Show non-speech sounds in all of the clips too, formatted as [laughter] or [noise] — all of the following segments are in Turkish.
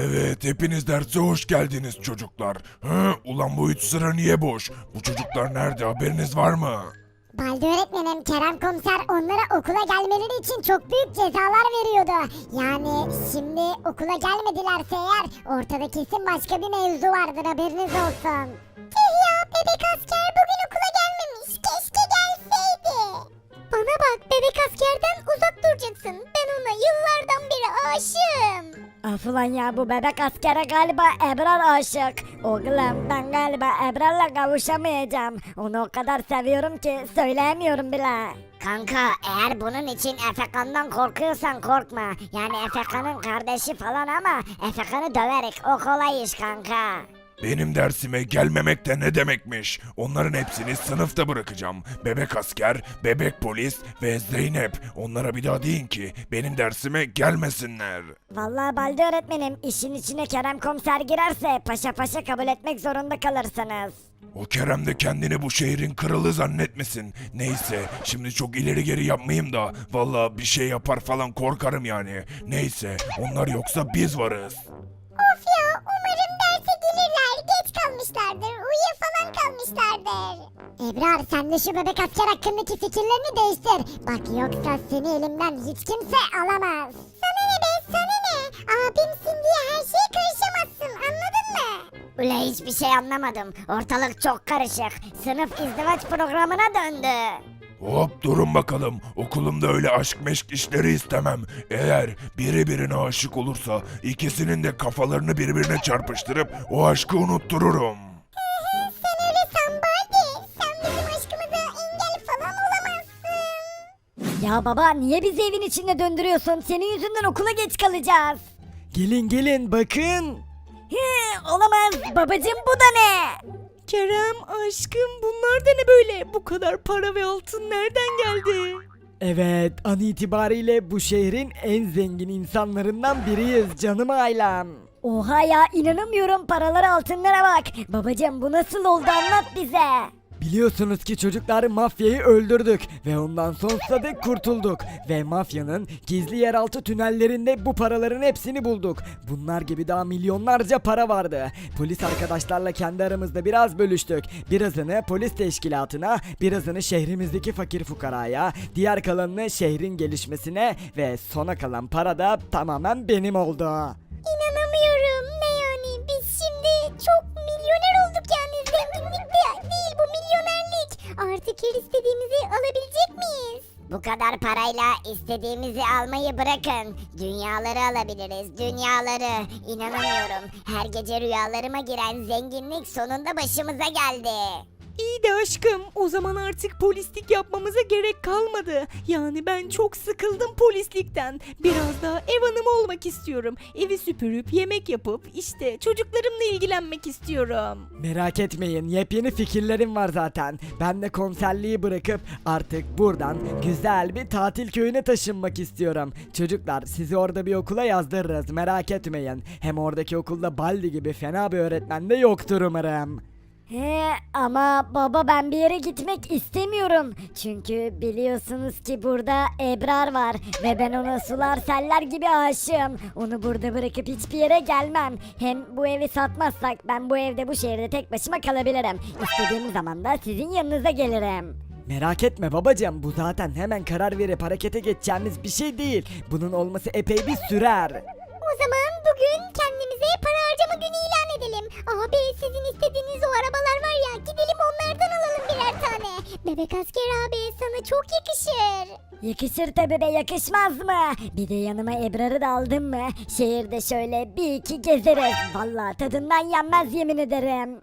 Evet, hepiniz derse hoş geldiniz çocuklar. Hı? Ulan bu üç sıra niye boş? Bu çocuklar nerede haberiniz var mı? Balde öğretmenim Kerem komiser onlara okula gelmeleri için çok büyük cezalar veriyordu. Yani şimdi okula gelmedilerse eğer ortada kesin başka bir mevzu vardır haberiniz olsun. Tüh ya bebek asker bugün okula gelmemiş. Keşke gelseydi. Bana bak bebek askerden uzak duracaksın. Ben ona yıllardan beri aşığım. Afulan ya bu bebek askere galiba Ebrar aşık. Oğlum ben galiba Ebrar'la kavuşamayacağım. Onu o kadar seviyorum ki söyleyemiyorum bile. Kanka eğer bunun için Efekan'dan korkuyorsan korkma. Yani Efekan'ın kardeşi falan ama Efekan'ı döverik o kolay iş kanka. Benim dersime gelmemek de ne demekmiş? Onların hepsini sınıfta bırakacağım. Bebek asker, bebek polis ve Zeynep. Onlara bir daha deyin ki benim dersime gelmesinler. Vallahi Balde öğretmenim işin içine Kerem komiser girerse paşa paşa kabul etmek zorunda kalırsınız. O Kerem de kendini bu şehrin kralı zannetmesin. Neyse şimdi çok ileri geri yapmayayım da vallahi bir şey yapar falan korkarım yani. Neyse onlar yoksa biz varız. Of ya umarım. Geç kalmışlardır. Uyuya falan kalmışlardır. Ebrar sen de şu bebek asker hakkındaki fikirlerini değiştir. Bak yoksa seni elimden hiç kimse alamaz. Sana ne be sana ne? Abimsin diye her şeye karışamazsın anladın mı? Ule hiçbir şey anlamadım. Ortalık çok karışık. Sınıf izdivaç programına döndü. Hop durun bakalım. Okulumda öyle aşk meşk işleri istemem. Eğer biri birine aşık olursa ikisinin de kafalarını birbirine çarpıştırıp o aşkı unuttururum. Sen öyle san Baldi. Sen bizim aşkımıza engel falan olamazsın. Ya baba niye bizi evin içinde döndürüyorsun? Senin yüzünden okula geç kalacağız. Gelin gelin bakın. He, olamaz. Babacım bu da ne? Kerem aşkım bunlar da ne böyle? Bu kadar para ve altın nereden geldi? Evet an itibariyle bu şehrin en zengin insanlarından biriyiz canım ailem. Oha ya inanamıyorum paralara altınlara bak. Babacım bu nasıl oldu anlat bize. Biliyorsunuz ki çocuklar mafyayı öldürdük ve ondan sonsuza dek kurtulduk. Ve mafyanın gizli yeraltı tünellerinde bu paraların hepsini bulduk. Bunlar gibi daha milyonlarca para vardı. Polis arkadaşlarla kendi aramızda biraz bölüştük. Birazını polis teşkilatına, birazını şehrimizdeki fakir fukaraya, diğer kalanını şehrin gelişmesine ve sona kalan para da tamamen benim oldu. İnanamıyorum. Ne yani? Biz şimdi çok Artık her istediğimizi alabilecek miyiz? Bu kadar parayla istediğimizi almayı bırakın. Dünyaları alabiliriz, dünyaları. İnanamıyorum. Her gece rüyalarıma giren zenginlik sonunda başımıza geldi. İyi de aşkım o zaman artık polislik yapmamıza gerek kalmadı. Yani ben çok sıkıldım polislikten. Biraz daha ev hanımı olmak istiyorum. Evi süpürüp yemek yapıp işte çocuklarımla ilgilenmek istiyorum. Merak etmeyin yepyeni fikirlerim var zaten. Ben de komiserliği bırakıp artık buradan güzel bir tatil köyüne taşınmak istiyorum. Çocuklar sizi orada bir okula yazdırırız merak etmeyin. Hem oradaki okulda Baldi gibi fena bir öğretmen de yoktur umarım. He ama baba ben bir yere gitmek istemiyorum. Çünkü biliyorsunuz ki burada Ebrar var ve ben ona sular seller gibi aşığım. Onu burada bırakıp hiçbir yere gelmem. Hem bu evi satmazsak ben bu evde bu şehirde tek başıma kalabilirim. İstediğim zaman da sizin yanınıza gelirim. Merak etme babacığım bu zaten hemen karar verip harekete geçeceğimiz bir şey değil. Bunun olması epey bir sürer. O zaman bugün kendimize para harcama günü ilan edelim. Abi sizin istediğiniz o arabalar var ya gidelim onlardan alalım birer tane. Bebek asker abi sana çok yakışır. Yakışır tabi be yakışmaz mı? Bir de yanıma Ebrar'ı da aldım mı? Şehirde şöyle bir iki gezeriz. Vallahi tadından yenmez yemin ederim.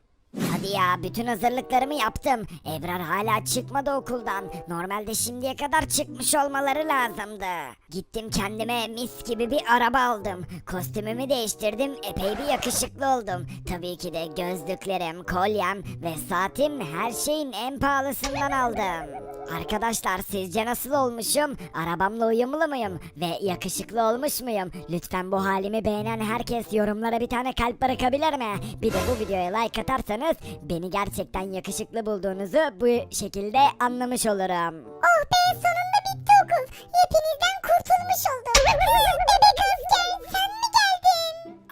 Hadi ya bütün hazırlıklarımı yaptım. Ebrar hala çıkmadı okuldan. Normalde şimdiye kadar çıkmış olmaları lazımdı. Gittim kendime mis gibi bir araba aldım. Kostümümü değiştirdim epey bir yakışıklı oldum. Tabii ki de gözlüklerim, kolyem ve saatim her şeyin en pahalısından aldım. Arkadaşlar sizce nasıl olmuşum? Arabamla uyumlu muyum? Ve yakışıklı olmuş muyum? Lütfen bu halimi beğenen herkes yorumlara bir tane kalp bırakabilir mi? Bir de bu videoya like atarsanız beni gerçekten yakışıklı bulduğunuzu bu şekilde anlamış olurum. Oh be sonunda bitti okul. Hepinizden kurtulmuş oldum. [laughs] Bebek asker?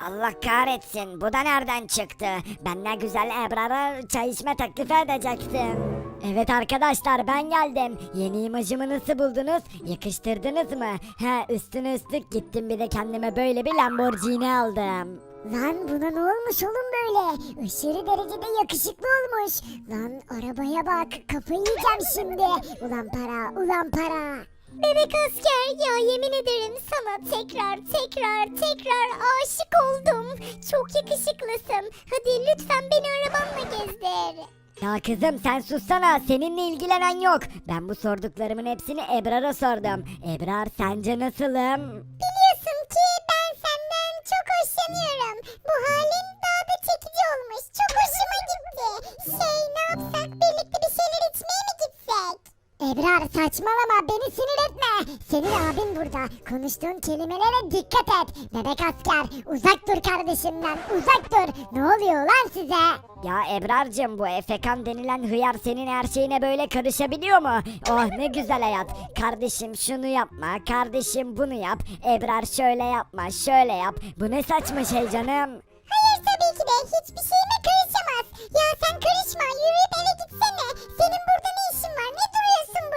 Allah kahretsin bu da nereden çıktı? Ben ne güzel Ebrar'a çay içme teklif edecektim. Evet arkadaşlar ben geldim. Yeni imajımı nasıl buldunuz? Yakıştırdınız mı? He üstüne üstlük gittim bir de kendime böyle bir Lamborghini aldım. Lan buna ne olmuş oğlum böyle? Aşırı derecede yakışıklı olmuş. Lan arabaya bak kafayı yiyeceğim şimdi. Ulan para ulan para. Bebek asker ya yemin ederim sana tekrar tekrar tekrar aşık oldum. Çok yakışıklısın. Hadi lütfen beni arabanla gezdir. Ya kızım sen sussana seninle ilgilenen yok. Ben bu sorduklarımın hepsini Ebrar'a sordum. Ebrar sence nasılım? Biliyorsun ki ben senden çok hoşlanıyorum. Bu halin daha da çekici olmuş. Çok hoşuma gitti. Şey ne yapsak birlikte bir şeyler içmeye mi gitsek? Ebrar saçmalama beni sinir etme. Senin abin burada. Konuştuğun kelimelere dikkat et. Bebek asker uzak dur kardeşimden uzak dur. Ne oluyor lan size? Ya Ebrar'cığım bu Efekan denilen hıyar senin her şeyine böyle karışabiliyor mu? Oh ne güzel hayat. Kardeşim şunu yapma, kardeşim bunu yap. Ebrar şöyle yapma, şöyle yap. Bu ne saçma şey canım. Hayır tabii ki de hiçbir şeyime karışamaz. Ya sen karışma yürüyüp eve gitsene. Senin burada ne işin var? Ne duruyorsun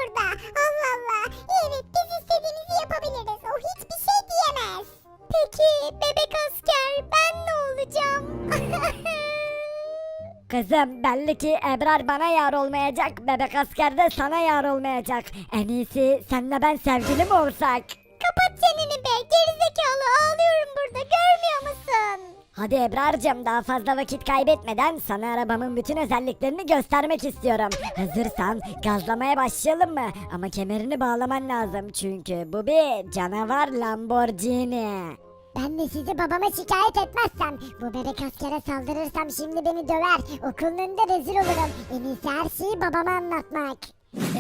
burada? Allah Allah. Evet biz istediğimizi yapabiliriz. O hiçbir şey diyemez. Peki bebek asker ben ne olacağım? [laughs] Kızım belli ki Ebrar bana yar olmayacak, bebek asker de sana yar olmayacak. En iyisi senle ben sevgili mi olsak? Kapat çeneni be gerizekalı ağlıyorum burada? Hadi Ebrar'cığım daha fazla vakit kaybetmeden sana arabamın bütün özelliklerini göstermek istiyorum. Hazırsan gazlamaya başlayalım mı? Ama kemerini bağlaman lazım çünkü bu bir canavar Lamborghini. Ben de sizi babama şikayet etmezsem, bu bebek askere saldırırsam şimdi beni döver. Okulun önünde rezil olurum. En iyisi her şeyi babama anlatmak.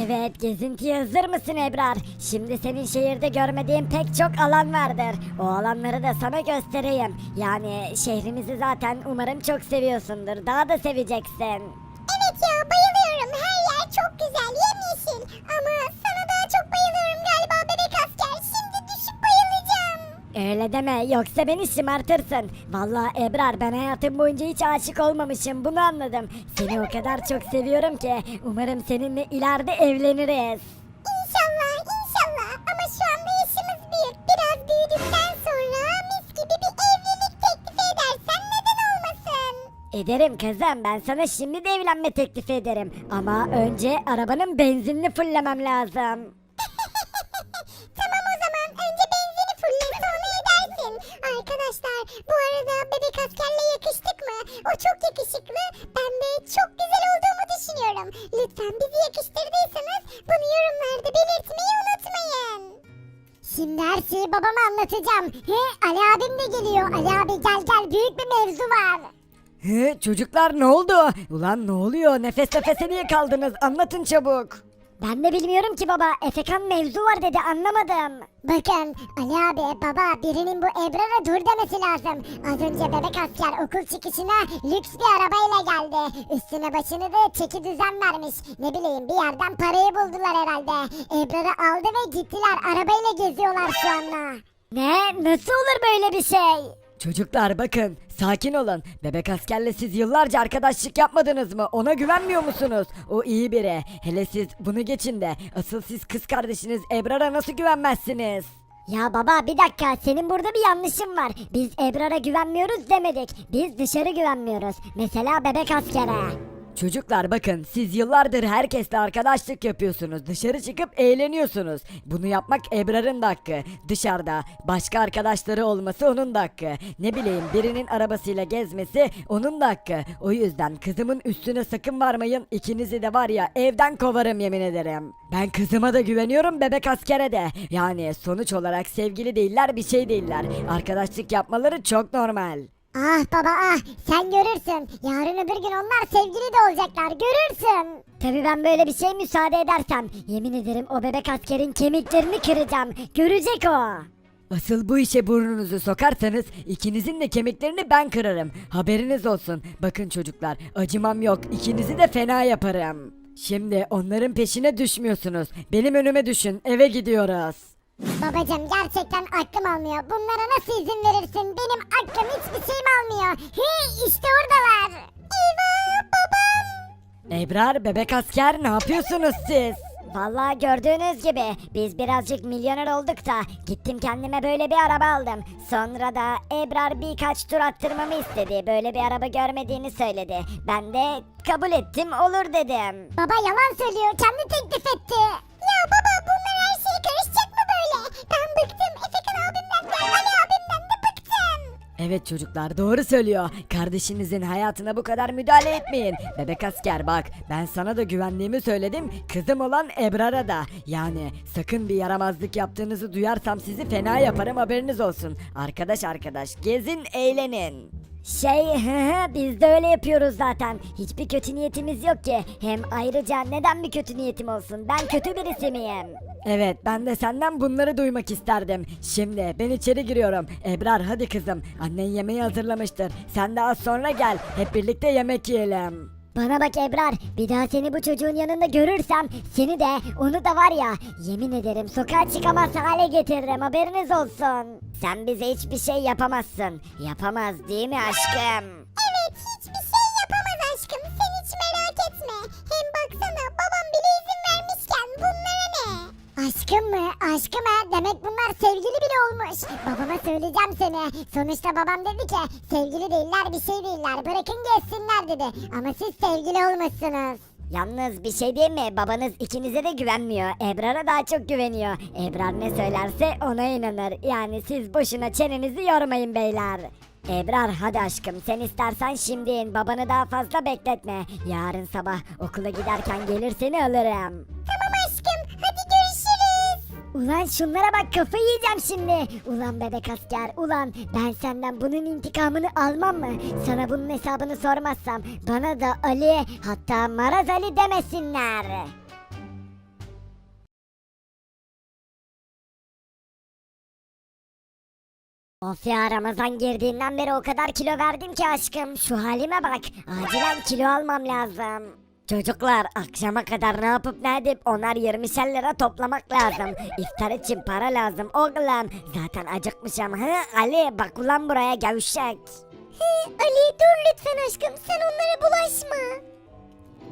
Evet gezintiye hazır mısın Ebrar? Şimdi senin şehirde görmediğin pek çok alan vardır. O alanları da sana göstereyim. Yani şehrimizi zaten umarım çok seviyorsundur. Daha da seveceksin. Evet Öyle deme yoksa beni şımartırsın. Vallahi Ebrar ben hayatım boyunca hiç aşık olmamışım bunu anladım. Seni o kadar çok seviyorum ki umarım seninle ileride evleniriz. İnşallah, inşallah. Ama şu anda yaşımız büyük. Biraz büyüdükten sonra mis gibi bir evlilik teklifi edersen neden olmasın? Ederim kızım ben sana şimdi de evlenme teklifi ederim. Ama önce arabanın benzinini fullemem lazım. O çok yakışıklı. Ben de çok güzel olduğumu düşünüyorum. Lütfen bizi yakıştırdıysanız bunu yorumlarda belirtmeyi unutmayın. Şimdi her şeyi babama anlatacağım. He Ali abim de geliyor. Ali abi gel gel büyük bir mevzu var. He, çocuklar ne oldu? Ulan ne oluyor? Nefes nefese niye kaldınız? Anlatın çabuk. Ben de bilmiyorum ki baba Efekan mevzu var dedi anlamadım. Bakın Ali abi baba birinin bu Ebrar'a dur demesi lazım. Az önce bebek asker okul çıkışına lüks bir arabayla geldi. Üstüne başını da çeki düzen vermiş. Ne bileyim bir yerden parayı buldular herhalde. Ebrar'ı aldı ve gittiler arabayla geziyorlar şu anda. Ne nasıl olur böyle bir şey? Çocuklar bakın sakin olun. Bebek askerle siz yıllarca arkadaşlık yapmadınız mı? Ona güvenmiyor musunuz? O iyi biri. Hele siz bunu geçin de asıl siz kız kardeşiniz Ebrar'a nasıl güvenmezsiniz? Ya baba bir dakika senin burada bir yanlışın var. Biz Ebrar'a güvenmiyoruz demedik. Biz dışarı güvenmiyoruz. Mesela bebek askere. Çocuklar bakın siz yıllardır herkesle arkadaşlık yapıyorsunuz. Dışarı çıkıp eğleniyorsunuz. Bunu yapmak Ebrar'ın da hakkı. Dışarıda başka arkadaşları olması onun da hakkı. Ne bileyim birinin arabasıyla gezmesi onun da hakkı. O yüzden kızımın üstüne sakın varmayın. İkinizi de var ya evden kovarım yemin ederim. Ben kızıma da güveniyorum bebek askere de. Yani sonuç olarak sevgili değiller bir şey değiller. Arkadaşlık yapmaları çok normal. Ah baba ah sen görürsün. Yarın öbür gün onlar sevgili de olacaklar görürsün. Tabii ben böyle bir şey müsaade edersem yemin ederim o bebek askerin kemiklerini kıracağım. Görecek o. Asıl bu işe burnunuzu sokarsanız ikinizin de kemiklerini ben kırarım. Haberiniz olsun. Bakın çocuklar acımam yok. İkinizi de fena yaparım. Şimdi onların peşine düşmüyorsunuz. Benim önüme düşün. Eve gidiyoruz. Babacım gerçekten aklım almıyor. Bunlara nasıl izin verirsin? Benim aklım hiçbir şeyim almıyor. Hey işte oradalar. Eyvah babam. Ebrar bebek asker ne yapıyorsunuz siz? Vallahi gördüğünüz gibi biz birazcık milyoner olduk da gittim kendime böyle bir araba aldım. Sonra da Ebrar birkaç tur attırmamı istedi. Böyle bir araba görmediğini söyledi. Ben de kabul ettim olur dedim. Baba yalan söylüyor. Kendi teklif etti. Evet çocuklar doğru söylüyor. Kardeşinizin hayatına bu kadar müdahale etmeyin. Bebek asker bak ben sana da güvenliğimi söyledim. Kızım olan Ebrar'a da. Yani sakın bir yaramazlık yaptığınızı duyarsam sizi fena yaparım haberiniz olsun. Arkadaş arkadaş gezin eğlenin. Şey [laughs] biz de öyle yapıyoruz zaten. Hiçbir kötü niyetimiz yok ki. Hem ayrıca neden bir kötü niyetim olsun? Ben kötü birisi miyim? Evet ben de senden bunları duymak isterdim. Şimdi ben içeri giriyorum. Ebrar hadi kızım. Annen yemeği hazırlamıştır. Sen de az sonra gel. Hep birlikte yemek yiyelim. Bana bak Ebrar, bir daha seni bu çocuğun yanında görürsem seni de onu da var ya yemin ederim sokağa çıkamaz hale getiririm haberiniz olsun. Sen bize hiçbir şey yapamazsın. Yapamaz değil mi aşkım? Aşkım mı? Aşkım ha? Demek bunlar sevgili bile olmuş. Babama söyleyeceğim seni. Sonuçta babam dedi ki sevgili değiller bir şey değiller. Bırakın geçsinler dedi. Ama siz sevgili olmuşsunuz. Yalnız bir şey değil mi? Babanız ikinize de güvenmiyor. Ebrar'a daha çok güveniyor. Ebrar ne söylerse ona inanır. Yani siz boşuna çenenizi yormayın beyler. Ebrar hadi aşkım sen istersen şimdi in babanı daha fazla bekletme. Yarın sabah okula giderken gelir seni alırım. Tamam. Ulan şunlara bak kafayı yiyeceğim şimdi. Ulan bebek asker ulan ben senden bunun intikamını almam mı? Sana bunun hesabını sormazsam bana da Ali hatta Maraz Ali demesinler. Of ya Ramazan girdiğinden beri o kadar kilo verdim ki aşkım. Şu halime bak. Acilen kilo almam lazım. Çocuklar akşama kadar ne yapıp ne edip onar 20'şer lira toplamak lazım. İftar için para lazım oğlum. Zaten acıkmışım. Hı Ali bak ulan buraya gevşek. Ali dur lütfen aşkım sen onlara bulaşma.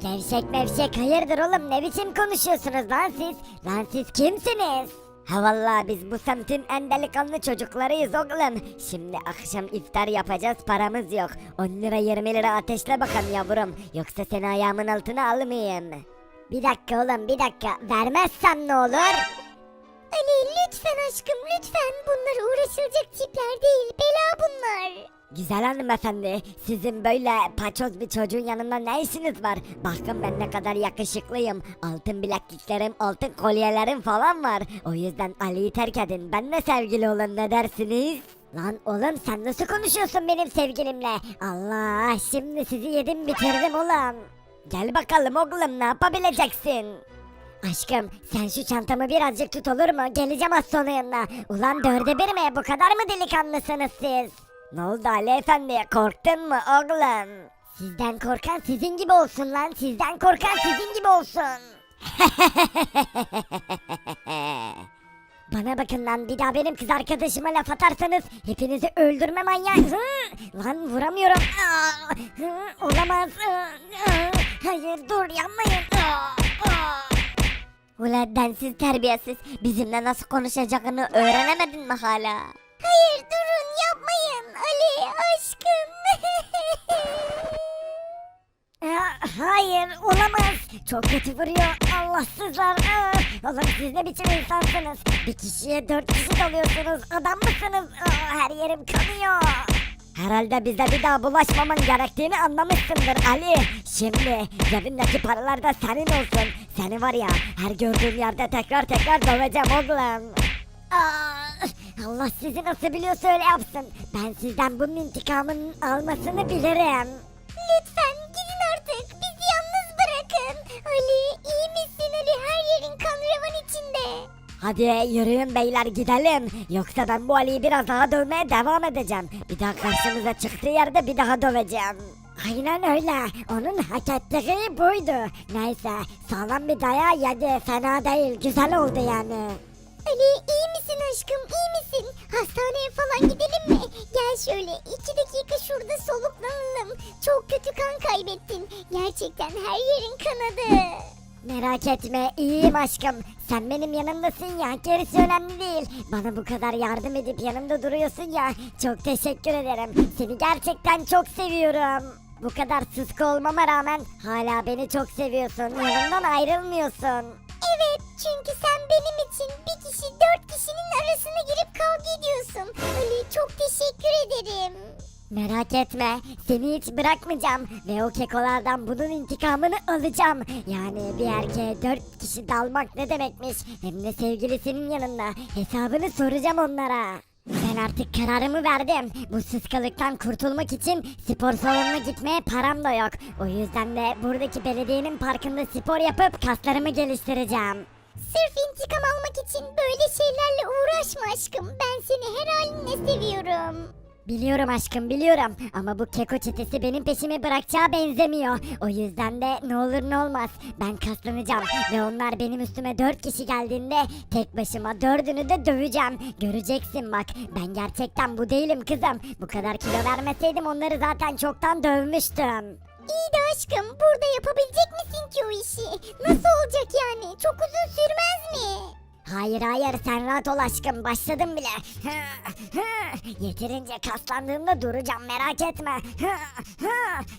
Gevşek mevşek hayırdır oğlum ne biçim konuşuyorsunuz lan siz? Lan siz kimsiniz? Ha vallahi biz bu semtin en delikanlı çocuklarıyız oğlum. Şimdi akşam iftar yapacağız paramız yok. 10 lira 20 lira ateşle bakalım yavrum. Yoksa seni ayağımın altına almayayım. Bir dakika oğlum bir dakika vermezsem ne olur? Ali lütfen aşkım lütfen bunlar uğraşılacak tipler değil bela bunlar. Güzel hanımefendi, sizin böyle paçoz bir çocuğun yanında ne işiniz var? Bakın ben ne kadar yakışıklıyım. Altın bilekliklerim, altın kolyelerim falan var. O yüzden Ali'yi terk edin. Benle sevgili olun ne dersiniz? Lan oğlum sen nasıl konuşuyorsun benim sevgilimle? Allah şimdi sizi yedim bitirdim oğlum. Gel bakalım oğlum ne yapabileceksin? Aşkım sen şu çantamı birazcık tut olur mu? Geleceğim az sonra yanına. Ulan dörde bir mi? Bu kadar mı delikanlısınız siz? Ne oldu Ali Efendi? Korktun mu oğlum? Sizden korkan sizin gibi olsun lan. Sizden korkan sizin gibi olsun. [laughs] Bana bakın lan bir daha benim kız arkadaşıma laf atarsanız hepinizi öldürme manyağı. Hı! [laughs] Lan vuramıyorum. Aa! [laughs] Hı! Olamaz. Aa! Hayır dur yanmayın. Aa! Aa! Ulan densiz terbiyesiz bizimle nasıl konuşacağını öğrenemedin mi hala? Hayır durun yapmayın Ali aşkım. Aa, [laughs] Hayır olamaz. Çok kötü vuruyor. Allahsızlar. Aa, Oğlum siz ne biçim insansınız? Bir kişiye dört kişi dalıyorsunuz. Adam mısınız? Aa, Her yerim kanıyor. Herhalde bize bir daha bulaşmaman gerektiğini anlamışsındır Ali. Şimdi cebindeki paralar da senin olsun. Seni var ya her gördüğüm yerde tekrar tekrar döveceğim oğlum. Aa, Allah sizi nasıl biliyorsa öyle yapsın. Ben sizden bunun intikamının almasını bilirim. Lütfen gidin artık bizi yalnız bırakın. Ali iyi misin Ali her yerin kan revan içinde. Hadi yürüyün beyler gidelim. Yoksa ben bu Ali'yi biraz daha dövmeye devam edeceğim. Bir daha karşımıza çıktığı yerde bir daha döveceğim. Aynen öyle. Onun hak ettiği buydu. Neyse sağlam bir dayağı yedi. Fena değil. Güzel oldu yani. Ali iyi aşkım iyi misin? Hastaneye falan gidelim mi? Gel şöyle iki dakika şurada soluklanalım. Çok kötü kan kaybettin. Gerçekten her yerin kanadı. Merak etme iyiyim aşkım. Sen benim yanımdasın ya gerisi önemli değil. Bana bu kadar yardım edip yanımda duruyorsun ya. Çok teşekkür ederim. Seni gerçekten çok seviyorum. Bu kadar sıska olmama rağmen hala beni çok seviyorsun. Yanımdan ayrılmıyorsun. Evet çünkü sen benim için bir kişi dört kişinin arasına girip kavga ediyorsun. Ali çok teşekkür ederim. Merak etme seni hiç bırakmayacağım ve o kekolardan bunun intikamını alacağım. Yani bir erkeğe dört kişi dalmak ne demekmiş hem de sevgilisinin yanında hesabını soracağım onlara. Ben artık kararımı verdim. Bu sıskalıktan kurtulmak için spor salonuna gitmeye param da yok. O yüzden de buradaki belediyenin parkında spor yapıp kaslarımı geliştireceğim. Sırf intikam almak için böyle şeylerle uğraşma aşkım. Ben seni her halinle seviyorum. Biliyorum aşkım biliyorum ama bu keko çetesi benim peşimi bırakacağı benzemiyor. O yüzden de ne olur ne olmaz ben kaslanacağım ve onlar benim üstüme dört kişi geldiğinde tek başıma dördünü de döveceğim. Göreceksin bak ben gerçekten bu değilim kızım. Bu kadar kilo vermeseydim onları zaten çoktan dövmüştüm. İyi de aşkım burada Hayır hayır sen rahat ol aşkım başladım bile. [laughs] Yeterince kaslandığımda duracağım merak etme. [laughs]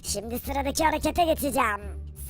Şimdi sıradaki harekete geçeceğim.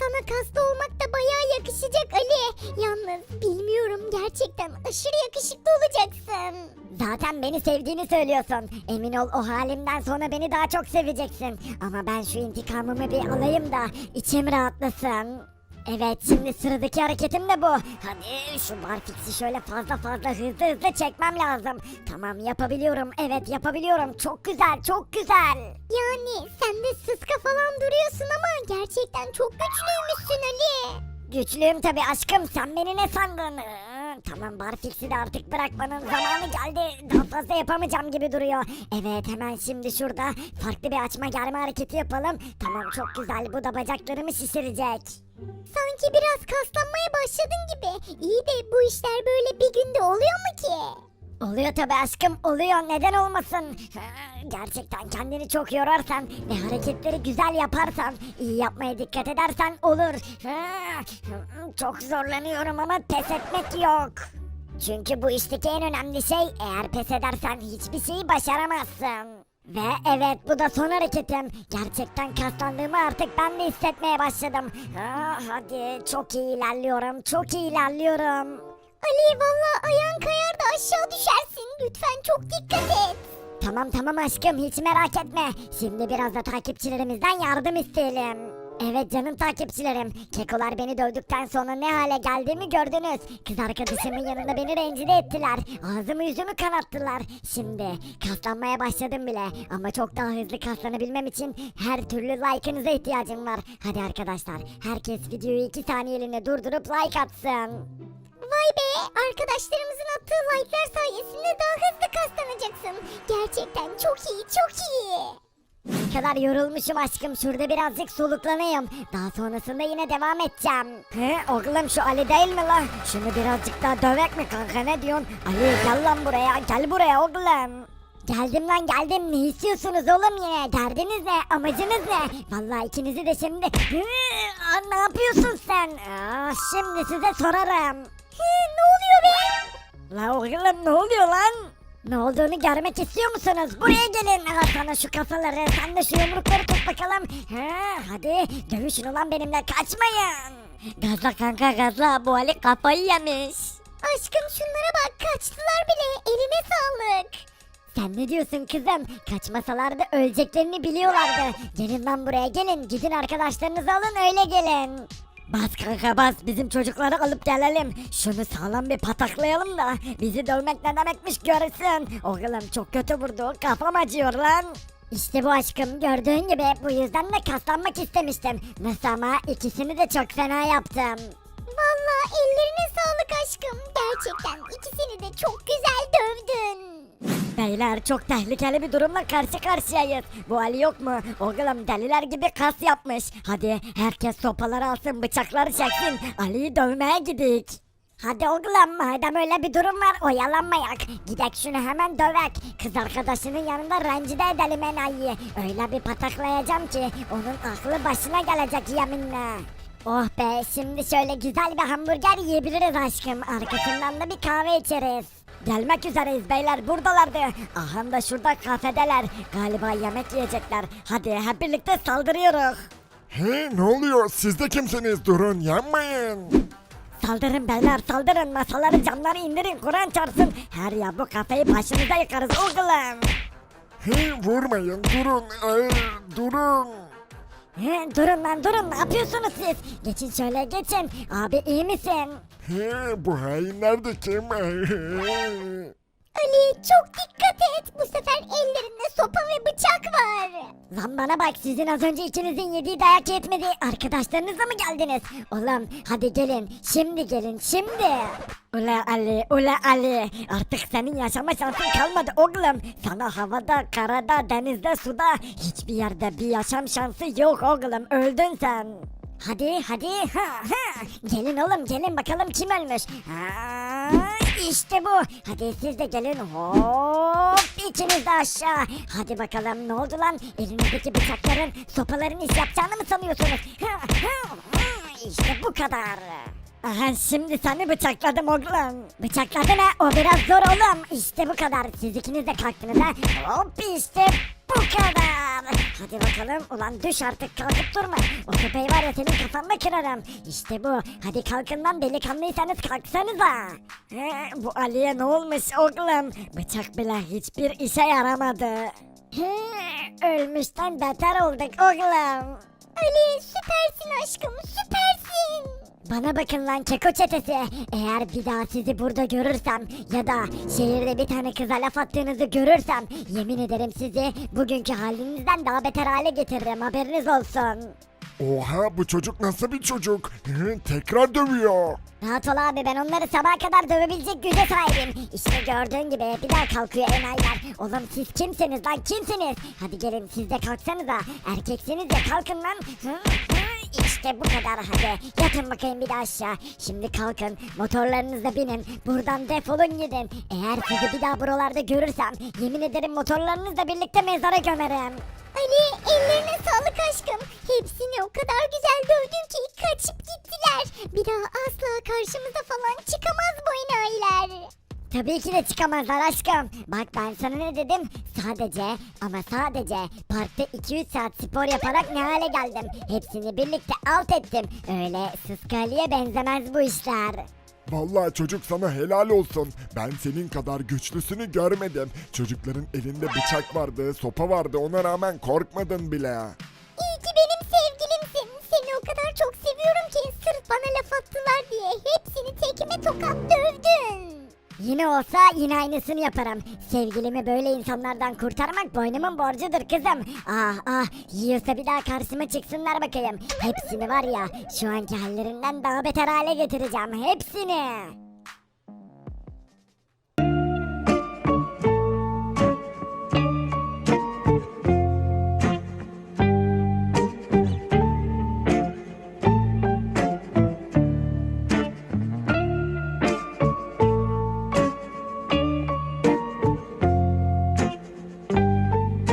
Sana kaslı olmak da bayağı yakışacak Ali. Yalnız bilmiyorum gerçekten aşırı yakışıklı olacaksın. Zaten beni sevdiğini söylüyorsun. Emin ol o halimden sonra beni daha çok seveceksin. Ama ben şu intikamımı bir alayım da içim rahatlasın. Evet şimdi sıradaki hareketim de bu. Hadi şu barfiksi şöyle fazla fazla hızlı hızlı çekmem lazım. Tamam yapabiliyorum. Evet yapabiliyorum. Çok güzel çok güzel. Yani sen de sıska falan duruyorsun ama gerçekten çok güçlüymüşsün Ali. Güçlüyüm tabi aşkım sen beni ne sandın? Tamam barfiksi de artık bırakmanın zamanı geldi. Daha fazla yapamayacağım gibi duruyor. Evet hemen şimdi şurada farklı bir açma germe hareketi yapalım. Tamam çok güzel bu da bacaklarımı şişirecek. Sanki biraz kaslanmaya başladın gibi. İyi de bu işler böyle bir günde oluyor mu ki? Oluyor tabi aşkım oluyor neden olmasın? Gerçekten kendini çok yorarsan ve hareketleri güzel yaparsan, iyi yapmaya dikkat edersen olur. Çok zorlanıyorum ama pes etmek yok. Çünkü bu işteki en önemli şey eğer pes edersen hiçbir şeyi başaramazsın. Ve evet bu da son hareketim. Gerçekten kaslandığımı artık ben de hissetmeye başladım. Ha, hadi çok iyi ilerliyorum, çok iyi ilerliyorum. Ali valla ayağın kayar aşağı düşersin. Lütfen çok dikkat et. Tamam tamam aşkım hiç merak etme. Şimdi biraz da takipçilerimizden yardım isteyelim. Evet canım takipçilerim. Kekolar beni dövdükten sonra ne hale geldiğimi gördünüz. Kız arkadaşımın yanında beni rencide ettiler. Ağzımı yüzümü kanattılar. Şimdi kaslanmaya başladım bile. Ama çok daha hızlı kaslanabilmem için her türlü like'ınıza ihtiyacım var. Hadi arkadaşlar herkes videoyu 2 saniyeliğine durdurup like atsın. Vay be arkadaşlarımızın attığı like'lar sayesinde daha hızlı kaslanacaksın. Gerçekten çok iyi çok iyi. Ne kadar yorulmuşum aşkım şurada birazcık soluklanayım. Daha sonrasında yine devam edeceğim. He oğlum şu Ali değil mi lan? Şunu birazcık daha dövek mi kanka ne diyorsun? Ali gel lan buraya gel buraya oğlum. Geldim lan geldim ne istiyorsunuz oğlum yine derdiniz ne amacınız ne Vallahi ikinizi de şimdi ne yapıyorsun sen Aa, şimdi size sorarım ne oluyor be? La oğlum ne oluyor lan? Ne olduğunu görmek istiyor musunuz? Buraya gelin. Al sana şu kafaları. Sen de şu yumrukları tut bakalım. Ha, hadi dövüşün ulan benimle kaçmayın. Gazla kanka gazla. Bu Ali kafayı yemiş. Aşkım şunlara bak kaçtılar bile eline sağlık. Sen ne diyorsun kızım? Kaçmasalardı öleceklerini biliyorlardı. Gelin lan buraya gelin. Gidin arkadaşlarınızı alın öyle gelin. Bas kanka bas bizim çocukları alıp gelelim. Şunu sağlam bir pataklayalım da bizi dövmek ne demekmiş görsün. Oğlum çok kötü vurdu kafam acıyor lan. İşte bu aşkım gördüğün gibi bu yüzden de kaslanmak istemiştim. Nasıl ama ikisini de çok fena yaptım. Valla ellerine sağlık aşkım. Gerçekten ikisini de çok güzel dövdün. Beyler çok tehlikeli bir durumla karşı karşıyayız. Bu Ali yok mu? Oğlum deliler gibi kas yapmış. Hadi herkes sopaları alsın bıçakları çeksin. Ali'yi dövmeye gidik. Hadi oğlum madem öyle bir durum var oyalanmayak. Gidek şunu hemen dövek. Kız arkadaşının yanında rencide edelim enayi. Öyle bir pataklayacağım ki onun aklı başına gelecek yeminle. Oh be şimdi şöyle güzel bir hamburger yiyebiliriz aşkım. Arkasından da bir kahve içeriz. Gelmek üzereyiz beyler buradalardı. Aha da şurada kafedeler. Galiba yemek yiyecekler. Hadi hep birlikte saldırıyoruz. He ne oluyor? Siz de kimsiniz? Durun yanmayın. Saldırın beyler saldırın masaları camları indirin Kur'an çarpsın her ya bu kafeyi başınıza yıkarız oğlum. He vurmayın durun. Ee, durun. He, durun lan durun ne yapıyorsunuz siz? Geçin şöyle geçin abi iyi misin? Bu hainler de kim? Ali çok dikkat et. Bu sefer ellerinde sopa ve bıçak var. Lan bana bak sizin az önce ikinizin yediği dayak yetmedi arkadaşlarınızla mı geldiniz? Oğlum hadi gelin şimdi gelin şimdi. Ula Ali ula Ali artık senin yaşama şansın kalmadı oğlum. Sana havada karada denizde suda hiçbir yerde bir yaşam şansı yok oğlum öldün sen. Hadi hadi ha ha gelin oğlum gelin bakalım kim ölmüş. Ha, işte bu. Hadi siz de gelin hop ikiniz de aşağı. Hadi bakalım ne oldu lan elinizdeki bıçakların sopaların iş yapacağını mı sanıyorsunuz? Ha, ha, ha, işte bu kadar. Aha şimdi seni bıçakladım oğlum. Bıçakladı ne? O biraz zor oğlum. İşte bu kadar. Siz ikiniz de kalktınız ha. Hop işte bu kadar. Hadi bakalım. Ulan düş artık kalkıp durma. O köpeği var ya senin kafanda kırarım. İşte bu. Hadi kalkın lan delikanlıysanız kalksanıza. He, bu Ali'ye ne olmuş oğlum? Bıçak bile hiçbir işe yaramadı. He, ölmüşten beter olduk oğlum. Ali süpersin aşkım süpersin. Bana bakın lan keko çetesi. Eğer bir daha sizi burada görürsem ya da şehirde bir tane kıza laf attığınızı görürsem yemin ederim sizi bugünkü halinizden daha beter hale getiririm haberiniz olsun. Oha bu çocuk nasıl bir çocuk? He, tekrar dövüyor. Rahat ol abi ben onları sabaha kadar dövebilecek güce sahibim. İşte gördüğün gibi bir daha kalkıyor enayiler. Oğlum siz kimsiniz lan kimsiniz? Hadi gelin siz de kalksanıza. Erkeksiniz ya kalkın lan. Hı, hı, İşte bu kadar hadi. Yatın bakayım bir de aşağı. Şimdi kalkın motorlarınızla binin. Buradan defolun gidin. Eğer sizi bir daha buralarda görürsem yemin ederim motorlarınızla birlikte mezara gömerim. Ali ellerine sağlık aşkım. Hepsini o kadar güzel dövdün ki kaçıp gittiler. Bir daha asla karşımıza falan çıkamaz bu enayiler. Tabii ki de çıkamazlar aşkım. Bak ben sana ne dedim? Sadece ama sadece parkta 2-3 saat spor yaparak ne hale geldim. Hepsini birlikte alt ettim. Öyle sıskaliye benzemez bu işler. Vallahi çocuk sana helal olsun. Ben senin kadar güçlüsünü görmedim. Çocukların elinde bıçak vardı, sopa vardı. Ona rağmen korkmadın bile. İyi ki benim sevgilimsin. Seni o kadar çok seviyorum ki sırf bana laf attılar diye hepsini tekme tokat dövdün. Yine olsa yine aynısını yaparım. Sevgilimi böyle insanlardan kurtarmak boynumun borcudur kızım. Ah ah yiyorsa bir daha karşıma çıksınlar bakayım. Hepsini var ya şu anki hallerinden daha beter hale getireceğim hepsini.